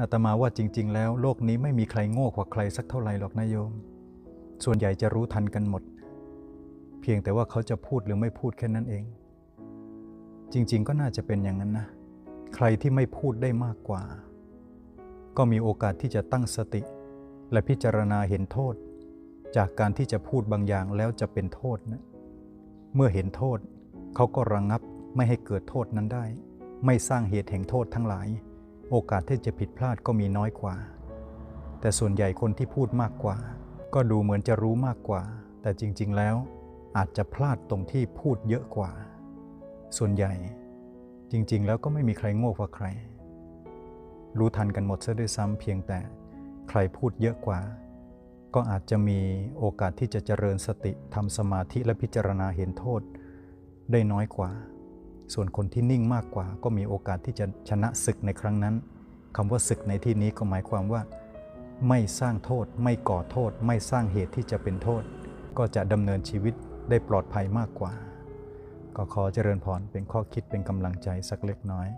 อาตมาว่าจริง ๆ แล้วโลกนี้ไม่มีใครโง่กว่าใครสักเท่าไหร่หรอกนะโยม ส่วนใหญ่จะรู้ทันกันหมด เพียงแต่ว่าเขาจะพูดหรือไม่พูดแค่นั้นเอง จริง ๆ ก็น่าจะเป็นอย่างนั้นนะ ใครที่ไม่พูดได้มากกว่า ก็มีโอกาสที่จะตั้งสติ และพิจารณาเห็นโทษ จากการที่จะพูดบางอย่างแล้วจะเป็นโทษนะเมื่อเห็นโทษ เขาก็ระงงับไม่ให้เกิดโทษนั้นได้ ไม่สร้างเหตุแห่งโทษทั้งหลาย โอกาสที่จะผิดพลาดก็มีน้อยกว่า แต่ส่วนใหญ่คนที่พูดมากกว่า ก็ดูเหมือนจะรู้มากกว่า แต่จริง ๆ แล้วอาจจะพลาดตรงที่พูดเยอะกว่า ส่วนใหญ่จริง ๆ แล้วก็ไม่มีใครโง่กว่าใคร รู้ทันกันหมดซะด้วยซ้ำเพียงแต่ใครพูดเยอะกว่า ก็อาจจะมีโอกาสที่จะเจริญสติทำสมาธิและพิจารณาเห็นโทษ ได้น้อยกว่า ส่วนคนที่นิ่งมากกว่า ก็มีโอกาสที่จะชนะศึกในครั้งนั้นคำว่าศึกในที่นี้ก็หมายความว่า ไม่สร้างโทษ ไม่ก่อโทษ ไม่สร้างเหตุที่จะเป็นโทษ ก็จะดำเนินชีวิตได้ปลอดภัยมากกว่า ก็ขอเจริญพรเป็นข้อคิดเป็นกำลังใจสักเล็กน้อย